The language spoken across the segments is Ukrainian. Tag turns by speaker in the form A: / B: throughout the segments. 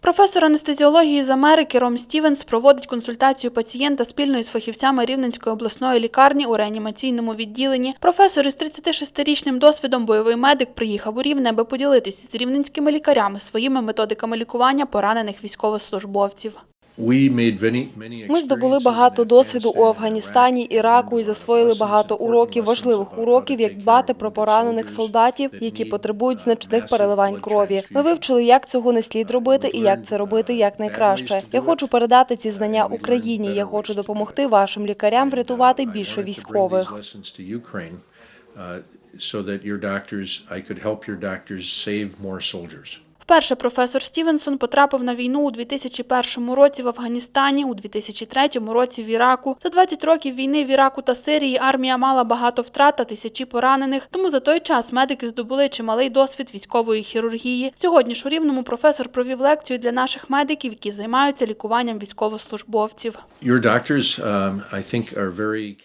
A: Професор анестезіології з Америки Ром Стівенс проводить консультацію пацієнта спільно із фахівцями Рівненської обласної лікарні у реанімаційному відділенні. Професор із 36-річним досвідом бойовий медик приїхав у Рівне, аби поділитися з рівненськими лікарями своїми методиками лікування поранених військовослужбовців.
B: Ми здобули багато досвіду у Афганістані, Іраку і засвоїли багато уроків, важливих уроків, як дбати про поранених солдатів, які потребують значних переливань крові. Ми вивчили, як цього не слід робити і як це робити якнайкраще. Я хочу передати ці знання Україні. Я хочу допомогти вашим лікарям врятувати більше військових.
C: So that your doctors, I could help your doctors save more soldiers.
A: Вперше професор Стівенсон потрапив на війну у 2001 році в Афганістані, у 2003 році в Іраку. За 20 років війни в Іраку та Сирії армія мала багато втрат та тисячі поранених. Тому за той час медики здобули чималий досвід військової хірургії. Сьогодні ж у Рівному професор провів лекцію для наших медиків, які займаються лікуванням військовослужбовців.
C: Um.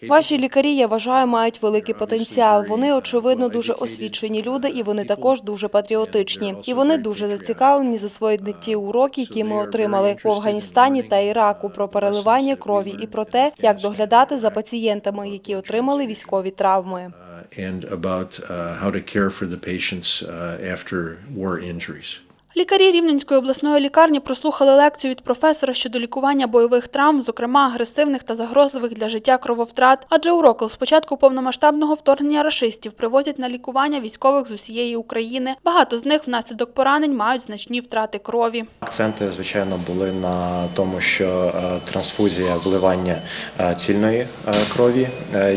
B: Ваші лікарі, я вважаю, мають великий потенціал. Вони очевидно дуже освічені люди, і вони також дуже патріотичні. І вони дуже зацікавлені засвоїти ті уроки, які ми отримали в Афганістані та Іраку про переливання крові і про те, як доглядати за пацієнтами, які отримали військові травми.
C: uh, and about uh, how to care for the patients uh, after war injuries.
A: Лікарі Рівненської обласної лікарні прослухали лекцію від професора щодо лікування бойових травм, зокрема агресивних та загрозливих для життя крововтрат. Адже у Рокл з початку повномасштабного вторгнення рашистів привозять на лікування військових з усієї України. Багато з них внаслідок поранень мають значні втрати крові.
D: Акценти, звичайно, були на тому, що е, трансфузія вливання е, цільної е, крові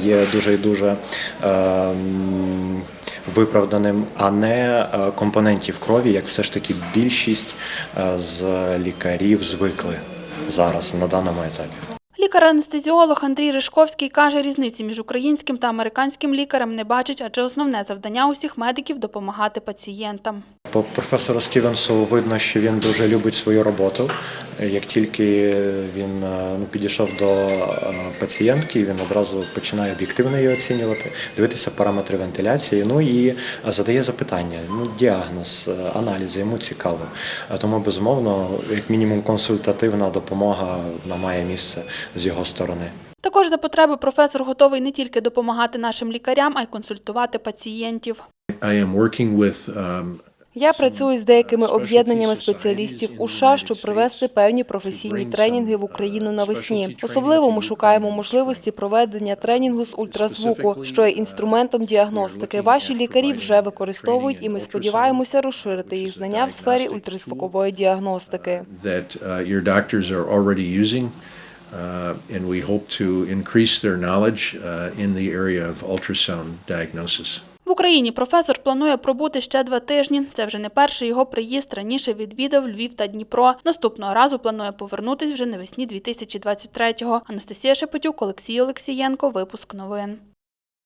D: є дуже і дуже е, м, виправданим, а не е, компонентів крові, як все ж таки більшість е, з лікарів звикли зараз на даному етапі.
A: Лікар-анестезіолог Андрій Ришковський каже, різниці між українським та американським лікарем не бачить, адже основне завдання усіх медиків допомагати пацієнтам.
D: По професору Стівенсу видно, що він дуже любить свою роботу. Як тільки він е, ну, підійшов до е, пацієнтки, він одразу починає об'єктивно її оцінювати, дивитися параметри вентиляції, ну і задає запитання, ну, діагноз, е, аналізи, йому цікаво. Тому, безумовно, як мінімум, консультативна допомога вона має місце з його сторони.
A: Також за потреби професор готовий не тільки допомагати нашим лікарям, а й консультувати пацієнтів.
C: I am working with um,
B: Я працюю з деякими об'єднаннями спеціалістів у США, щоб привести певні професійні тренінги в Україну навесні. Особливо ми шукаємо можливості проведення тренінгу з ультразвуку, що є інструментом діагностики. Ваші лікарі вже використовують, і ми сподіваємося розширити їх знання в сфері ультразвукової діагностики.
C: uh, uh, and we hope to increase their knowledge uh, in the area of ultrasound diagnosis.
A: Україні професор планує пробути ще два тижні. Це вже не перший його приїзд. Раніше відвідав Львів та Дніпро. Наступного разу планує повернутись вже навесні 2023-го. Анастасія Шепетюк, Олексій Олексієнко. Випуск новин.